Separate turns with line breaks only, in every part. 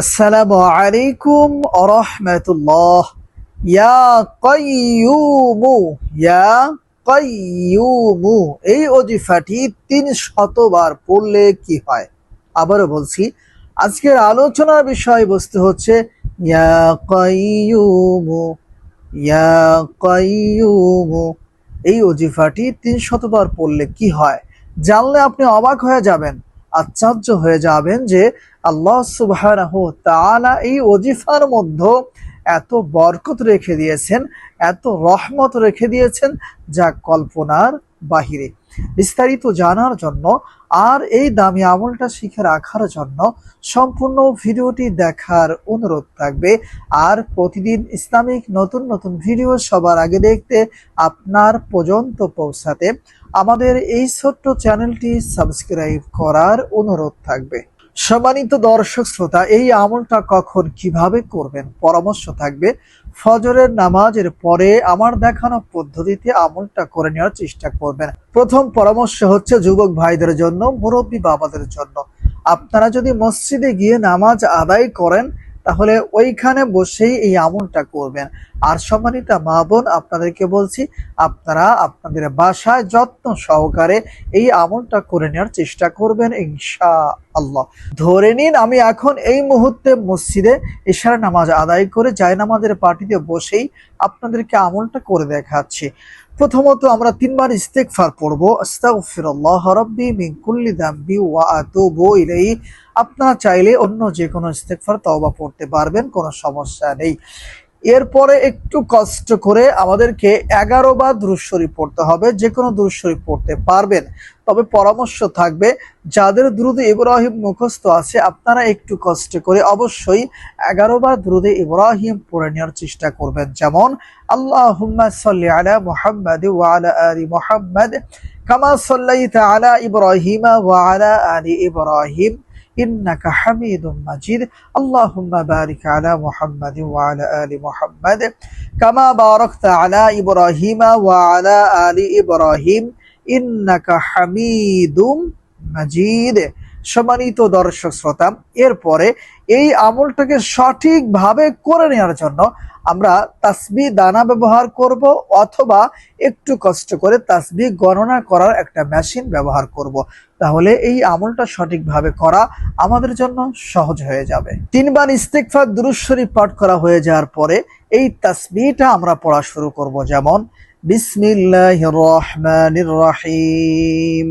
আসসালামু আলাইকুম আরহামতুল্লাহ ইয়া কাইয়ুমু ইয়া কাইয়ুমু। এই অজিফাটি তিন শতবার পড়লে কি হয়? আবারও বলছি, আজকের আলোচনার বিষয়বস্তু হচ্ছে, ইয়া কাইয়ুমু ইয়া কাইয়ুমু। এই অজিফাটি তিন শতবার পড়লে কি হয়? জানলে আপনি অবাক হয়ে যাবেন। আশ্চর্য হয়ে যাবেন যে আল্লাহ সুবাহ এই ওজিফার মধ্যে এত বরকত রেখে দিয়েছেন, এত রহমত রেখে দিয়েছেন যা কল্পনার বাহিরে। বিস্তারিত জানার জন্য আর এই দামি আমলটা শিখে রাখার জন্য সম্পূর্ণ ভিডিওটি দেখার অনুরোধ থাকবে। আর প্রতিদিন ইসলামিক নতুন নতুন ভিডিও সবার আগে দেখতে আপনার পর্যন্ত পৌঁছাতে আমাদের এই ছোট্ট চ্যানেলটি সাবস্ক্রাইব করার অনুরোধ থাকবে। সম্মানিত দর্শক শ্রোতা, এই আমলটা কখন কীভাবে করবেন? পরামর্শ থাকবে ফজরের নামাজের পরে আমার দেখানো পদ্ধতিতে আমলটা করে নেওয়ার চেষ্টা করবেন। প্রথম পরামর্শ হচ্ছে যুবক ভাইদের জন্য, মুরব্বী বাবাদের জন্য। আপনারা যদি মসজিদে গিয়ে নামাজ আদায় করেন তাহলে ওইখানে বসেই এই আমলটা করবেন। আর সম্মানিত মা বোন, আপনাদেরকে বলছি, আপনারা আপনাদের বাসায় যত্ন সহকারে এই আমলটা করে নেওয়ার চেষ্টা করবেন ইনশা আল্লাহ ধরে নিন আমি এখন এই মুহূর্তে মসজিদে ইশারা নামাজ আদায় করে জায়নামাজের পার্টিতে বসেই আপনাদেরকে আমলটা করে দেখাচ্ছি। প্রথমত আমরা তিনবার ইস্তেকফার পড়ব, আস্তাগফিরুল্লাহ রাব্বি মিন কুল্লি দাম্বি ওয়া আতুবু ইলাইহি। আপনারা চাইলে অন্য যে কোনো ইস্তেগফার, তওবা পড়তে পারবেন, কোনো সমস্যা নেই। এরপরে একটু কষ্ট করে আমাদেরকে এগারো বার দুরুশ্বরী পড়তে হবে যে কোনো দুরুশ্বরী পড়তে পারবেন। তবে পরামর্শ থাকবে, যাদের দ্রুত ইব্রাহিম মুখস্থ আছে, আপনারা একটু কষ্ট করে অবশ্যই এগারো বার দ্রুত ইব্রাহিম পড়ে নেওয়ার চেষ্টা করবেন। যেমন আল্লাহ সাল্লি আলা মুহাম্মাদ ওয়া আলা মুহাম্মাদ কামা সাল্লাইতা আলা ইব্রাহিমা ওয়া আলা ইন্নাকা হামিদুম মাজিদ। আল্লাহুম্মা বারিক আলা মুহাম্মাদ ওয়া আলা আলি মুহাম্মাদ। কামা বারাকতা আলা ওয়া আলা আলি ইব্রাহিম। ইন্নাকা হামিদুম মাজিদ। সম্মানিত দর্শক শ্রোতা, এরপরে এই আমলটাকে সঠিকভাবে করে নেওয়ার জন্য আমরা তাসবি দানা ব্যবহার করব অথবা একটু কষ্ট করে তাসবি গণনা করার একটা মেশিন ব্যবহার করব। তাহলে এই আমলটা সঠিকভাবে করা আমাদের জন্য সহজ হয়ে যাবে। তিনবার ইস্তেকফার দুরুশ্বরী পাঠ করা হয়ে যাওয়ার পরে এই তাসবিটা আমরা পড়া শুরু করব। যেমন বিসমিল্লাহ রহমানির রহিম।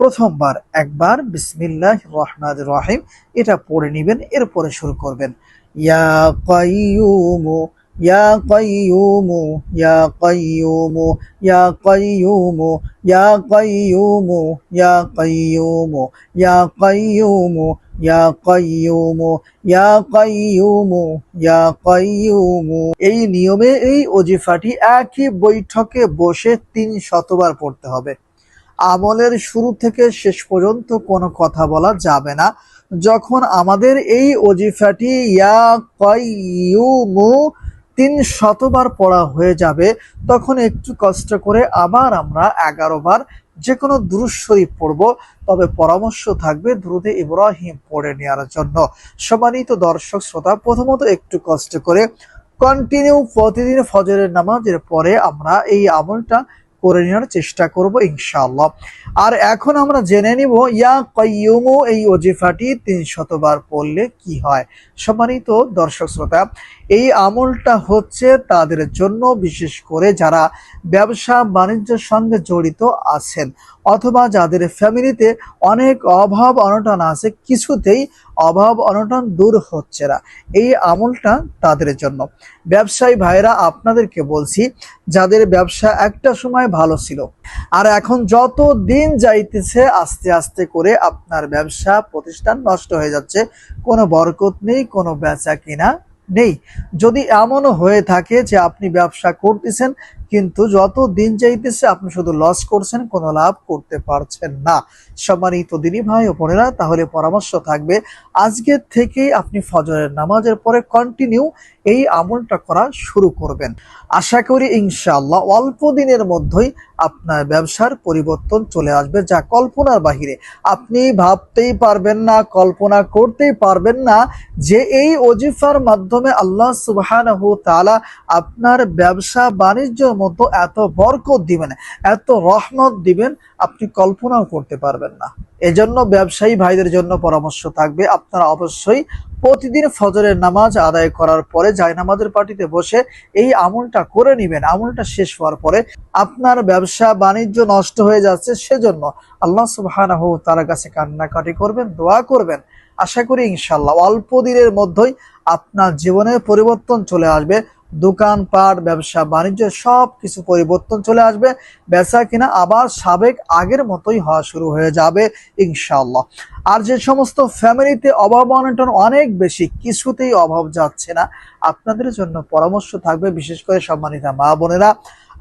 প্রথমবার একবার বিসমিল্লাহ রহমান রহিম। এটা পড়ে নেবেন, এরপরে শুরু করবেন। ইয়া কাইয়ুমু يا قيوم يا قيوم يا قيوم يا قيوم يا قيوم يا قيوم ইয়া কাইয়ুম ইয়া কাইয়ুম ইয়া কাইয়ুম এই নিয়মে এই ওজিফাটি একই বৈঠকে বসে তিন শতবার পড়তে হবে। আমলের শুরু থেকে শেষ পর্যন্ত কোনো কথা বলা যাবে না। যখন আমাদের এই ওজিফাটি ইয়া কাইয়ুম তিন শতবার পড়া হয়ে যাবে, তখন একটু কষ্ট করে আবার আমরা এগারো বার যে কোনো দ্রুজ শরীফ পড়ব। তবে পরামর্শ থাকবে দ্রুদে ইব্রাহিম পড়ে নেওয়ার জন্য। সম্মানিত দর্শক শ্রোতা, প্রথমত একটু কষ্ট করে কন্টিনিউ প্রতিদিন ফজরের নামাজের পরে আমরা এই আমলটা করে নেওয়ার চেষ্টা করব ইনশাআল্লাহ। আর এখন আমরা জেনে নিব, ইয়া কয়ুমু এই ওজিফাটি তিন শতবার পড়লে কি হয়? সম্মানিত দর্শক শ্রোতা, এই আমলটা হচ্ছে তাদের জন্য, বিশেষ করে যারা ব্যবসা বাণিজ্যের সঙ্গে জড়িত আছেন অথবা যাদের ফ্যামিলিতে অনেক অভাব, অনটন আছে, কিছুতেই অভাব অনটন দূর হচ্ছে না। এই আমলটা তাদের জন্য। ব্যবসায়ী ভাইরা আপনাদেরকে বলছি, যাদের ব্যবসা একটা সময় ভালো ছিল, আর এখন যত দিন যাইতেছে, আস্তে আস্তে করে আপনার ব্যবসা প্রতিষ্ঠান নষ্ট হয়ে যাচ্ছে। কোনো বরকত নেই, কোনো বেচা কিনা নেই। যদি এমনও হয়ে থাকে যে আপনি ব্যবসা করতেছেন কিন্তু যত দিন যাইতেছে, আপনি শুধু লস করছেন, কোনো লাভ করতে পারছেন না। সম্মানিত দিনী ভাই ও বোনেরা, তাহলে পরামর্শ থাকবে, আজকে থেকেই আপনি ফজরের নামাজের পরে কন্টিনিউ এই আমলটা করা শুরু করবেন। আশা করি ইনশাআল্লাহ অল্প দিনের মধ্যেই আপনার ব্যবসার পরিবর্তন চলে আসবে, যা কল্পনার বাহিরে। আপনি ভাবতেই পারবেন না, কল্পনা করতেই পারবেন না যে এই অজিফার মাধ্যমে আল্লাহ সুবহানাহু তাআলা আপনার ব্যবসা বাণিজ্যের মতো এত বরকত দিবেন, এত রহমত দিবেন, আপনি কল্পনাও করতে পারবেন না। এজন্য ব্যবসায়ী ভাইদের জন্য পরামর্শ থাকবে, আপনারা অবশ্যই প্রতিদিন ফজরের নামাজ আদায় করার পরে জায় নামাজের পার্টিতে বসে এই আমলটা করে নেবেন। আমলটা শেষ হওয়ার পরে আপনার ব্যবসা বাণিজ্য নষ্ট হয়ে যাচ্ছে, সেজন্য আল্লাহ সুবহানাহু তার কাছে কান্নাকাটি করবেন, দোয়া করবেন। আশা করি ইনশাল্লাহ অল্প দিনের মধ্যেই আপনার জীবনের পরিবর্তন চলে আসবে। দোকানপাট, ব্যবসা, বাণিজ্য সব কিছু পরিবর্তন চলে আসবে। বেচা কিনা আবার সাবেক আগের মতোই হওয়া শুরু হয়ে যাবে ইনশাল্লাহ আর যে সমস্ত ফ্যামিলিতে অভাব অনটন অনেক বেশি, কিছুতেই অভাব যাচ্ছে না। আপনাদের জন্য পরামর্শ থাকবে, বিশেষ করে সম্মানিতা মা বোনেরা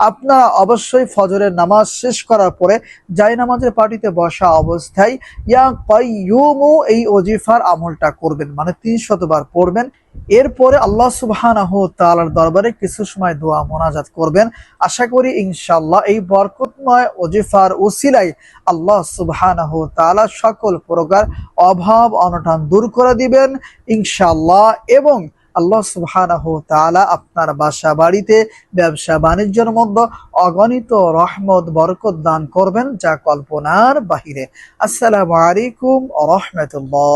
আপনারা অবশ্যই ফজরের নামাজ শেষ করার পরে জাই নামাজের পার্টিতে বসা অবস্থায়, ইয়া কাইয়ুমু, এই ওজিফার আমলটা করবেন মানে তিন শতবার পড়বেন। এরপরে আল্লাহ সুবহানাহু তাআলার দরবারে কিছু সময় দোয়া মোনাজাত করবেন। আশা করি ইনশাল্লাহ এই বরকতময় ওজিফার উসিলাই আল্লাহ তাআলা সকল প্রকার অভাব, অনটন দূর করে দিবেন ইনশাল্লাহ এবং আল্লাহ সুবহানাহ তাআলা আপনার বাসা বাড়িতে ব্যবসা বাণিজ্যের মধ্যে অগণিত রহমত, বরকত দান করবেন যা কল্পনার বাহিরে। আসসালামু আলাইকুম রাহমাতুল্লাহ।